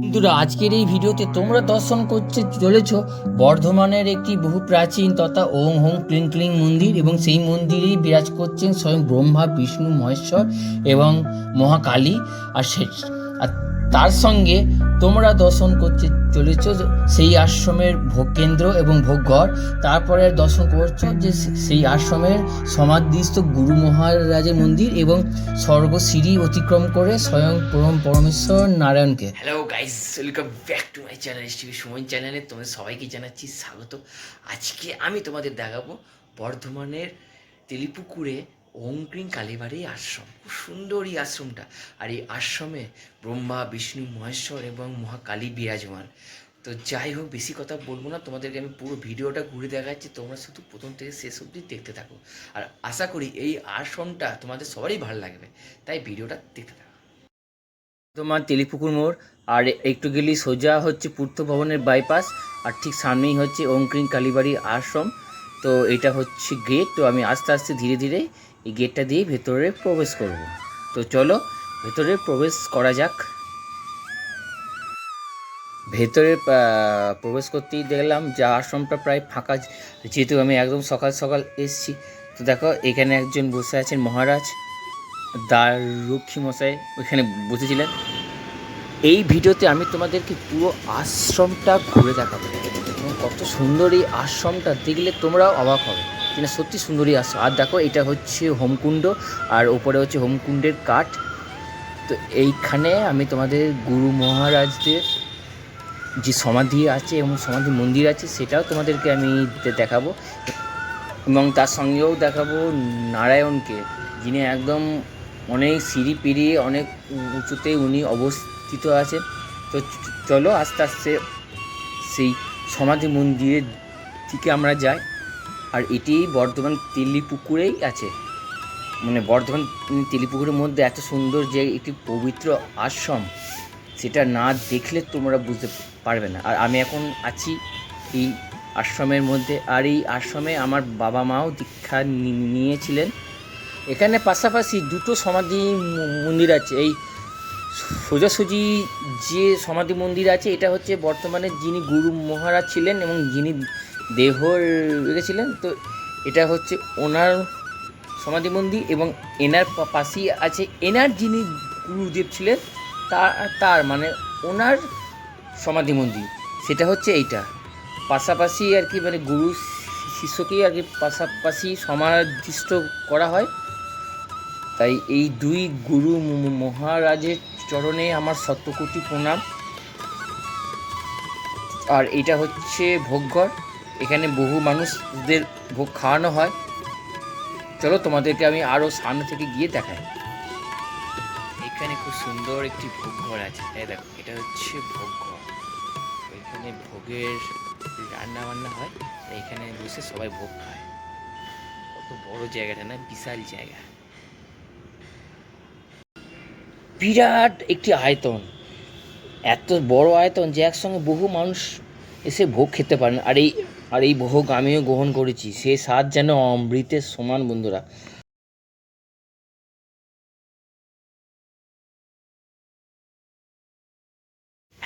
বন্ধুরা, আজকের এই ভিডিওতে তোমরা দর্শন করতে চলেছ বর্ধমানের একটি বহু প্রাচীন তথা ওং হোং ক্লিং ক্লিং মন্দির এবং সেই মন্দিরেই বিরাজ করছেন স্বয়ং ব্রহ্মা, বিষ্ণু, মহেশ্বর এবং মহাকালী। আর সে আর তার সঙ্গে তোমরা দর্শন করতে চলেছ সেই আশ্রমের ভোগ কেন্দ্র এবং ভোগঘর তারপরে দর্শন করছ যে সেই আশ্রমের সমাধিস্থ গুরু মহারাজের মন্দির এবং স্বর্গ সিঁড়ি অতিক্রম করে স্বয়ং পরম পরমেশ্বর নারায়ণকে। Hello guys welcome back to my channel TV সময় চ্যানেলে তোমাদের সবাইকে জানাচ্ছি স্বাগত। আজকে আমি তোমাদের দেখাবো বর্ধমানের তেলিপুকুরে ওমক্রিং কালীবাড়ি আশ্রম। খুব সুন্দর এই আশ্রমটা। আর এই আশ্রমে ব্রহ্মা, বিষ্ণু, মহেশ্বর এবং মহাকালী বিরাজমান। তো যাই হোক, বেশি কথা বলব না। তোমাদেরকে আমি পুরো ভিডিওটা ঘুরে দেখাচ্ছি। তোমরা শুধু প্রথম থেকে শেষ অবধি দেখতে থাকো। আর আশা করি এই আশ্রমটা তোমাদের সবারই ভালো লাগবে। তাই ভিডিওটা দেখতে থাকো। তোমার তেলিপুকুর মোড়। আর একটু গেলেই সোজা হচ্ছে পূর্ত ভবনের বাইপাস আর ঠিক সামনেই হচ্ছে ওমক্রিং কালীবাড়ি আশ্রম। তো এটা হচ্ছে গেট তো আমি আস্তে আস্তে ধীরে ধীরে এই গেটটা দিয়ে ভেতরে প্রবেশ করব। তো চলো, ভেতরে প্রবেশ করা যাক। ভেতরে প্রবেশ করতেই দেখলাম যে আশ্রমটা প্রায় ফাঁকা, যেহেতু আমি একদম সকাল সকাল এসেছি। তো দেখো, এখানে একজন বসে আছেন মহারাজ দ্বার রক্ষী মশাই ওইখানে বসেছিলেন। এই ভিডিওতে আমি তোমাদেরকে পুরো আশ্রমটা ঘুরে দেখাবো। কত সুন্দর এই আশ্রমটা দেখলে তোমরাও অবাক হবে। কিনা সত্যি সুন্দর আশ্রম। আর দেখো, এটা হচ্ছে হোমকুণ্ড, আর ওপরে হচ্ছে হোমকুণ্ডের কাঠ। তো এইখানে আমি তোমাদের গুরু মহারাজদের যে সমাধি আছে এবং সমাধি মন্দির আছে, সেটাও তোমাদেরকে আমি দেখাবো। এবং তার সঙ্গেও দেখাবো নারায়ণকে, যিনি একদম অনেক সিঁড়ি পেরিয়ে অনেক উঁচুতে উনি অবস্থিত আছেন। তো চলো আস্তে আস্তে সেই সমাধি মন্দিরের দিকে আমরা যাই, আর এটি বর্ধমান তেলিপুকুরেই আছে। মানে বর্ধমান তেলিপুকুরের মধ্যে এত সুন্দর যে একটি পবিত্র আশ্রম, সেটা না দেখলে তোমরা বুঝতে পারবে না। আর আমি এখন আছি এই আশ্রমের মধ্যে, আর এই আশ্রমে আমার বাবা মাও দীক্ষা নিয়েছিলেন। এখানে পাশাপাশি দুটো সমাধি মন্দির আছে, এই সোজাসুজি যে সমাধি মন্দির আছে, এটা হচ্ছে বর্তমানে যিনি গুরু মহারাজ ছিলেন এবং যিনি দেহ রেখেছিলেন, তো এটা হচ্ছে ওনার সমাধি মন্দির এবং এনার পাশেই আছে এনার যিনি গুরুদেব ছিলেন তার তার মানে ওনার সমাধি মন্দির, সেটা হচ্ছে এইটা। পাশাপাশি আর কি মানে গুরু শিষ্যকেই আর কি পাশাপাশি সমাধিষ্ঠ করা হয়। তাই এই দুই গুরু মহারাজের চরণে আমার সত্যকোটি প্রণাম। আর এটা হচ্ছে ভোগঘর। এখানে বহু মানুষদের ভোগ খাওয়ানো হয়। চলো তোমাদেরকে আমি আরও সামনে থেকে গিয়ে দেখাই। এখানে খুব সুন্দর একটি ভোগঘর আছে। তাই দেখো, এটা হচ্ছে ভোগঘর। এখানে ভোগের রান্না বান্না হয়। এখানে বসে সবাই ভোগ খায়। কত বড় জায়গাটা না, বিশাল জায়গা। বিরাট একটি আয়তন, এত বড় আয়তন যে একসঙ্গে বহু মানুষ এসে ভোগ খেতে পারেন। আর এই আর এই ভোগ আমিও গ্রহণ করেছি। সে স্বাদ যেন অমৃতের সমান, বন্ধুরা।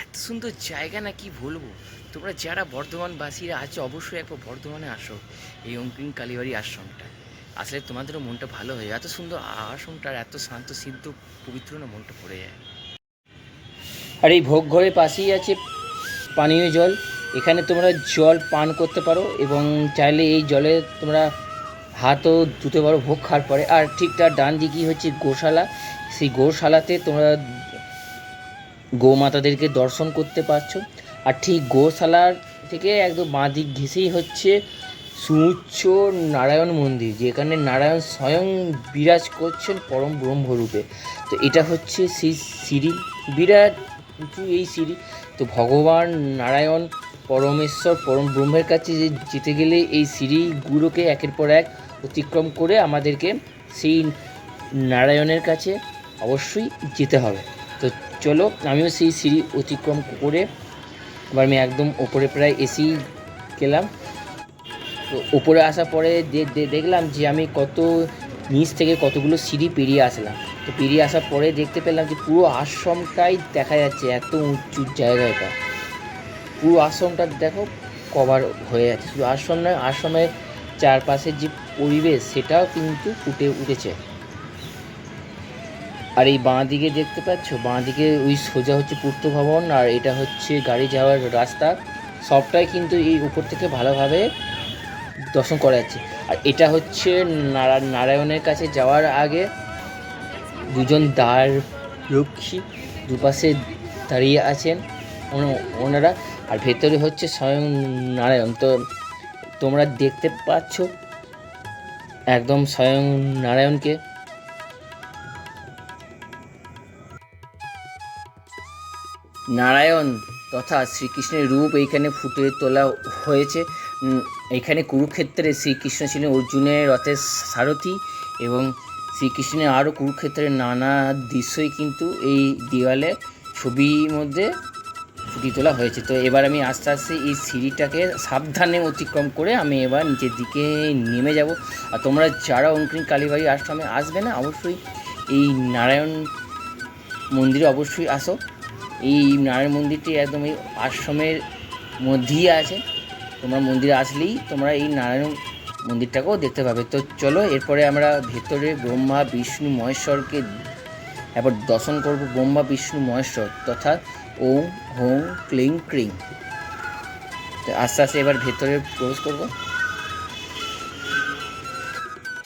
এত সুন্দর জায়গা না কি বলব? তোমরা যারা বর্ধমানবাসীরা আছো, অবশ্যই একবার বর্ধমানে আসো, এই অঙ্কিন কালীবাড়ি আশ্রমটা আসলে তোমাদেরও মনটা ভালো হয়ে। এত সুন্দর আর এত শান্ত, সিদ্ধ, পবিত্র না মনটা পড়ে যায়। আর এই ভোগ ঘরের পাশেই আছে পানীয় জল। এখানে তোমরা জল পান করতে পারো এবং চাইলে এই জলে তোমরা হাতও ধুতে পারো, ভোগ খাওয়ার পরে। আর ঠিক তার ডান দিকেই হচ্ছে গোশালা। সেই গোশালাতে তোমরা গোমাতাদেরকে দর্শন করতে পারছ। আর ঠিক গোশালার থেকে একদম বাঁ দিক ঘেঁষেই হচ্ছে সুউচ্চ নারায়ণ মন্দির, যেখানে নারায়ণ স্বয়ং বিরাজ করছেন পরম ব্রহ্মরূপে। তো এটা হচ্ছে সেই সিঁড়ি। বিরাট উঁচু এই সিঁড়ি। তো ভগবান নারায়ণ পরমেশ্বর পরম ব্রহ্মের কাছে যে যেতে গেলে এই সিঁড়িগুলোকে একের পর এক অতিক্রম করে আমাদেরকে সেই নারায়ণের কাছে অবশ্যই যেতে হবে। তো চলো, আমিও সেই সিঁড়ি অতিক্রম করে, এবার আমি একদম ওপরে প্রায় এসেই গেলাম। তো ওপরে আসার পরে দেখলাম যে আমি কত নিচ থেকে কতগুলো সিঁড়ি পেরিয়ে আসলাম। তো পেরিয়ে আসার পরে দেখতে পেলাম যে পুরো আশ্রমটাই দেখা যাচ্ছে, এত উঁচু জায়গা এটা। পুরো আশ্রমটা দেখো কভার হয়ে যাচ্ছে। শুধু আশ্রম নয়, আশ্রমের চারপাশের যে পরিবেশ, সেটাও কিন্তু ফুটে উঠেছে। আর এই বাঁ দিকে দেখতে পাচ্ছ, বাঁ দিকে ওই সোজা হচ্ছে পূর্ত ভবন, আর এটা হচ্ছে গাড়ি যাওয়ার রাস্তা। সবটাই কিন্তু এই উপর থেকে ভালোভাবে দর্শন করা যাচ্ছে। আর এটা হচ্ছে নারা- নারায়ণের কাছে যাওয়ার আগে দুজন দ্বার রক্ষী দুপাশে দাঁড়িয়ে আছেন ওনা- ওনারা। আর ভেতরে হচ্ছে স্বয়ং নারায়ণ। তো তোমরা দেখতে পাচ্ছ একদম স্বয়ং নারায়ণকে। নারায়ণ তথা শ্রীকৃষ্ণের রূপ এইখানে ফুটে তোলা হয়েছে। এখানে কুরুক্ষেত্রে শ্রীকৃষ্ণ ছিলেন অর্জুনের রথের সারথি এবং শ্রীকৃষ্ণের আরও কুরুক্ষেত্রের নানা দৃশ্যই কিন্তু এই দেওয়ালে ছবির মধ্যে ফুটিয়ে তোলা হয়েছে। তো এবার আমি আস্তে আস্তে এই সিঁড়িটাকে সাবধানে অতিক্রম করে আমি এবার নিচের দিকে নেমে যাব। আর তোমরা যারা অঙ্কিন কালীবাড়ি আশ্রমে আসবে না, অবশ্যই এই নারায়ণ মন্দিরে অবশ্যই আসো। এই নারায়ণ মন্দিরটি একদম এই আশ্রমের মধ্যেই আছে। তোমরা মন্দিরে আসলেই তোমরা এই নারায়ণ মন্দিরটাকেও দেখতে পাবে। তো চলো, এরপরে আমরা ভেতরে ব্রহ্মা, বিষ্ণু, মহেশ্বরকে এবার দর্শন করব। ব্রহ্মা, বিষ্ণু, মহেশ্বর, তথা ওম হোম ক্লিং, ক্রিং। তো আস্তে আস্তে এবার ভেতরে প্রবেশ করব।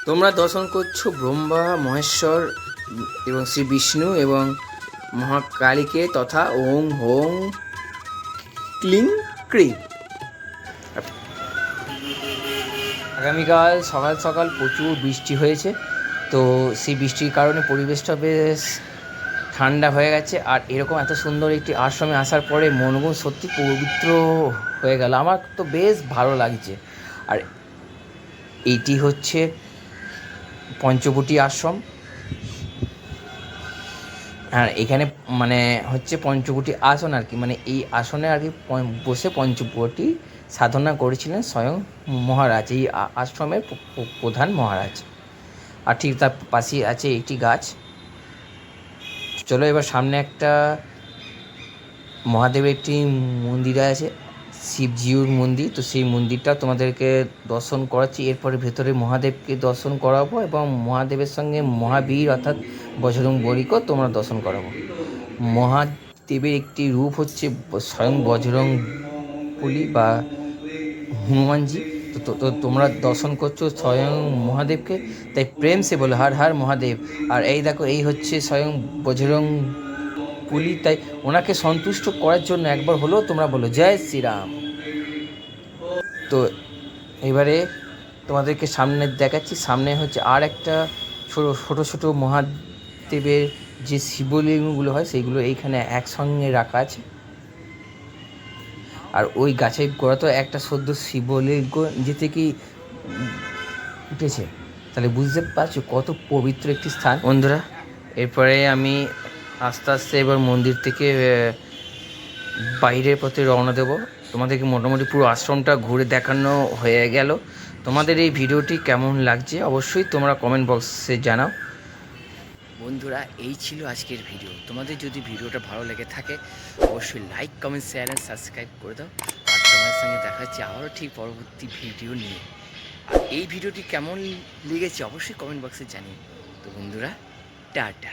তোমরা দর্শন করছ ব্রহ্মা, মহেশ্বর এবং শ্রী বিষ্ণু এবং মহাকালীকে তথা ওং হোং, ক্লিং, ক্রিং। আগামীকাল সকাল সকাল প্রচুর বৃষ্টি হয়েছে, তো সেই বৃষ্টির কারণে পরিবেশটা বেশ ঠান্ডা হয়ে গেছে। আর এরকম এত সুন্দর একটি আশ্রমে আসার পরে মনগুণ সত্যি পবিত্র হয়ে গেল। আমার তো বেশ ভালো লাগছে। আর এইটি হচ্ছে পঞ্চবটি আশ্রম। আর এখানে মানে হচ্ছে পঞ্চবটি আসন আর কি মানে এই আসনে আর কি বসে পঞ্চবটি সাধনা করেছিলেন স্বয়ং মহারাজ, এই আশ্রমের প্রধান মহারাজ। আর ঠিক তার পাশেই আছে একটি গাছ। চলো এবার সামনে একটা মহাদেবের একটি মন্দির আছে। শিবজিউর মন্দির, তো সেই মন্দিরটা তোমাদেরকে দর্শন করাচ্ছি। এরপরে ভেতরে মহাদেবকে দর্শন করাবো এবং মহাদেবের সঙ্গে মহাবীর অর্থাৎ বজরং বলিকেও তোমরা দর্শন করাবো। মহাদেবের একটি রূপ হচ্ছে স্বয়ং বজরং বলি বা হনুমানজি। তো তোমরা দর্শন করছ স্বয়ং মহাদেবকে, তাই প্রেম সে বলে, হার হার মহাদেব। আর এই দেখো, এই হচ্ছে স্বয়ং বজরং পুলি তাই ওনাকে সন্তুষ্ট করার জন্য একবার হলেও তোমরা বলো, জয় শ্রীরাম। তো এবারে তোমাদেরকে সামনে দেখাচ্ছি। সামনে হচ্ছে আর একটা ছোটো ছোটো ছোটো মহাদেবের যে শিবলিঙ্গগুলো হয়, সেইগুলো এইখানে একসঙ্গে রাখা আছে। আর ওই গাছের গোড়া তো একটা সদ্য শিবলিঙ্গ যে থেকে উঠেছে। তাহলে বুঝতে পারছ কত পবিত্র একটি স্থান। বন্ধুরা, এরপরে আমি আস্তে আস্তে এবার মন্দির থেকে বাইরের পথে রওনা দেব। তোমাদেরকে মোটামুটি পুরো আশ্রমটা ঘুরে দেখানো হয়ে গেল। তোমাদের এই ভিডিওটি কেমন লাগছে অবশ্যই তোমরা কমেন্ট বক্সে জানাও। বন্ধুরা, এই ছিল আজকের ভিডিও। তোমাদের যদি ভিডিওটা ভালো লেগে থাকে, অবশ্যই like comment share and subscribe করে দাও। আর তোমার সঙ্গে দেখা হচ্ছে আবারও ঠিক পরবর্তী ভিডিও নিয়ে। আর এই ভিডিওটি কেমন লেগেছে অবশ্যই কমেন্ট বক্সে জানিও। তো বন্ধুরা, টাটা।